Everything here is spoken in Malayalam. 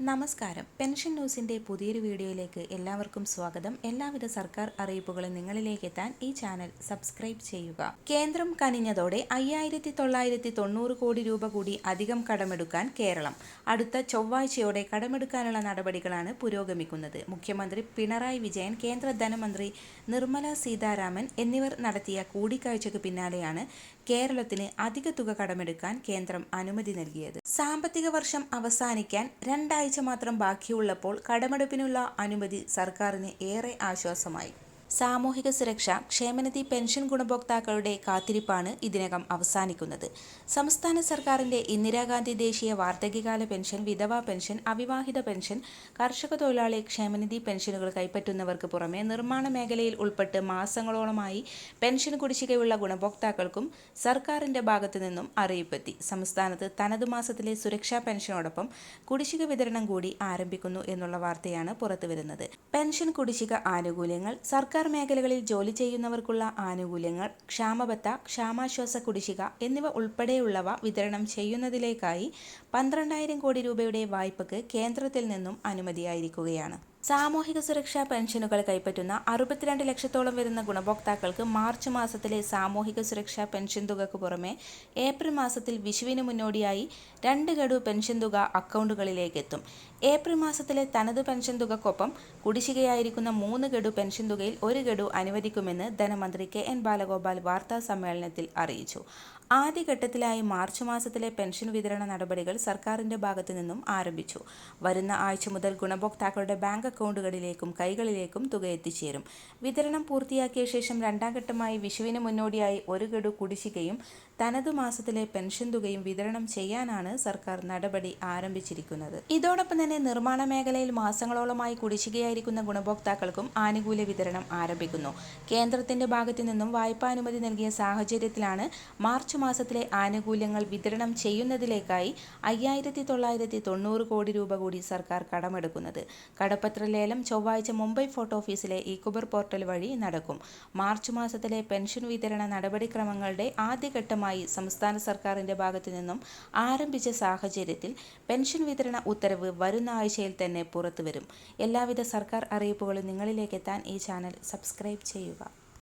നമസ്കാരം. പെൻഷൻ ന്യൂസിന്റെ പുതിയൊരു വീഡിയോയിലേക്ക് എല്ലാവർക്കും സ്വാഗതം. എല്ലാവിധ സർക്കാർ അറിയിപ്പുകളും നിങ്ങളിലേക്ക് എത്താൻ ഈ ചാനൽ സബ്സ്ക്രൈബ് ചെയ്യുക. കേന്ദ്രം കനിഞ്ഞതോടെ അയ്യായിരത്തി തൊള്ളായിരത്തി തൊണ്ണൂറ് കോടി രൂപ കൂടി അധികം കടമെടുക്കാൻ കേരളം. അടുത്ത ചൊവ്വാഴ്ചയോടെ കടമെടുക്കാനുള്ള നടപടികളാണ് പുരോഗമിക്കുന്നത്. മുഖ്യമന്ത്രി പിണറായി വിജയൻ കേന്ദ്ര ധനമന്ത്രി നിർമ്മല സീതാരാമൻ എന്നിവർ നടത്തിയ കൂടിക്കാഴ്ചയ്ക്ക് പിന്നാലെയാണ് കേരളത്തിന് അധിക തുക കടമെടുക്കാൻ കേന്ദ്രം അനുമതി നൽകിയത്. സാമ്പത്തിക വർഷം അവസാനിക്കാൻ രണ്ടാഴ്ച മാത്രം ബാക്കിയുള്ളപ്പോൾ കടമെടുപ്പിനുള്ള അനുമതി സർക്കാരിന് ഏറെ ആശ്വാസമായി. സാമൂഹിക സുരക്ഷ ക്ഷേമനിധി പെൻഷൻ ഗുണഭോക്താക്കളുടെ കാത്തിരിപ്പാണ് ഇതിനകം അവസാനിക്കുന്നത്. സംസ്ഥാന സർക്കാരിന്റെ ഇന്ദിരാഗാന്ധി ദേശീയ വാർദ്ധക്യകാല പെൻഷൻ വിധവാ പെൻഷൻ അവിവാഹിത പെൻഷൻ കർഷക തൊഴിലാളി ക്ഷേമനിധി പെൻഷനുകൾ കൈപ്പറ്റുന്നവർക്ക് പുറമെ നിർമ്മാണ മേഖലയിൽ ഉൾപ്പെട്ട് മാസങ്ങളോളമായി പെൻഷൻ കുടിശ്ശികയുള്ള ഗുണഭോക്താക്കൾക്കും സർക്കാരിന്റെ ഭാഗത്തു നിന്നും അറിയിപ്പെത്തി. സംസ്ഥാനത്ത് തനതു മാസത്തിലെ സുരക്ഷാ പെൻഷനോടൊപ്പം കുടിശ്ശിക വിതരണം കൂടി ആരംഭിക്കുന്നു എന്നുള്ള വാർത്തയാണ് പുറത്തുവരുന്നത്. പെൻഷൻ കുടിശ്ശിക ആനുകൂല്യങ്ങൾ സർക്കാർ മേഖലകളിൽ ജോലി ചെയ്യുന്നവർക്കുള്ള ആനുകൂല്യങ്ങൾ ക്ഷാമബത്ത ക്ഷാമാശ്വാസ കുടിശ്ശിക എന്നിവ ഉൾപ്പെടെയുള്ളവ വിതരണം ചെയ്യുന്നതിലേക്കായി പന്ത്രണ്ടായിരം കോടി രൂപയുടെ വായ്പക്ക് കേന്ദ്രത്തിൽ നിന്നും അനുമതിയായിരിക്കുകയാണ്. സാമൂഹിക സുരക്ഷാ പെൻഷനുകൾ കൈപ്പറ്റുന്ന അറുപത്തിരണ്ട് ലക്ഷത്തോളം വരുന്ന ഗുണഭോക്താക്കൾക്ക് മാർച്ച് മാസത്തിലെ സാമൂഹിക സുരക്ഷാ പെൻഷൻ തുകക്ക് പുറമെ ഏപ്രിൽ മാസത്തിൽ വിഷുവിന് മുന്നോടിയായി രണ്ട് ഗഡു പെൻഷൻ തുക അക്കൗണ്ടുകളിലേക്ക് എത്തും. ഏപ്രിൽ മാസത്തിലെ തനത് പെൻഷൻ തുകക്കൊപ്പം കുടിശ്ശികയായിരിക്കുന്ന മൂന്ന് ഗഡു പെൻഷൻ തുകയിൽ ഒരു ഗഡു അനുവദിക്കുമെന്ന് ധനമന്ത്രി കെ എൻ ബാലഗോപാൽ വാർത്താ സമ്മേളനത്തിൽ അറിയിച്ചു. ആദ്യഘട്ടത്തിലായി മാർച്ച് മാസത്തിലെ പെൻഷൻ വിതരണ നടപടികൾ സർക്കാരിന്റെ ഭാഗത്തു നിന്നും ആരംഭിച്ചു. വരുന്ന ആഴ്ച മുതൽ ഗുണഭോക്താക്കളുടെ ബാങ്ക് അക്കൗണ്ടുകളിലേക്കും കൈകളിലേക്കും തുക എത്തിച്ചേരും. വിതരണം പൂർത്തിയാക്കിയ ശേഷം രണ്ടാം ഘട്ടമായി വിഷുവിന് മുന്നോടിയായി ഒരു ഗഡു കുടിശ്ശികയും തനതു മാസത്തിലെ പെൻഷൻ തുകയും വിതരണം ചെയ്യാനാണ് സർക്കാർ നടപടി ആരംഭിച്ചിരിക്കുന്നത്. ഇതോടൊപ്പം തന്നെ നിർമ്മാണ മേഖലയിൽ മാസങ്ങളോളമായി കുടിശ്ശികയായിരിക്കുന്ന ഗുണഭോക്താക്കൾക്കും ആനുകൂല്യ വിതരണം ആരംഭിക്കുന്നു. കേന്ദ്രത്തിന്റെ ഭാഗത്തു നിന്നും വായ്പാനുമതി നൽകിയ സാഹചര്യത്തിലാണ് മാർച്ച് മാസത്തിലെ ആനുകൂല്യങ്ങൾ വിതരണം ചെയ്യുന്നതിലേക്കായി അയ്യായിരത്തി തൊള്ളായിരത്തി തൊണ്ണൂറ് കോടി രൂപ കൂടി സർക്കാർ കടമെടുക്കുന്നത്. കടപ്പത്ര ലേലം ചൊവ്വാഴ്ച മുംബൈ ഫോർട്ട് ഓഫീസിലെ ഇക്കുബർ പോർട്ടൽ വഴി നടക്കും. മാർച്ച് മാസത്തിലെ പെൻഷൻ വിതരണ നടപടിക്രമങ്ങളുടെ ആദ്യഘട്ടമായി സംസ്ഥാന സർക്കാരിന്റെ ഭാഗത്തു നിന്നും ആരംഭിച്ച സാഹചര്യത്തിൽ പെൻഷൻ വിതരണ ഉത്തരവ് വരുന്ന ആഴ്ചയിൽ തന്നെ പുറത്തുവരും. എല്ലാവിധ സർക്കാർ അറിയിപ്പുകളും നിങ്ങളിലേക്ക് എത്താൻ ഈ ചാനൽ സബ്സ്ക്രൈബ് ചെയ്യുക.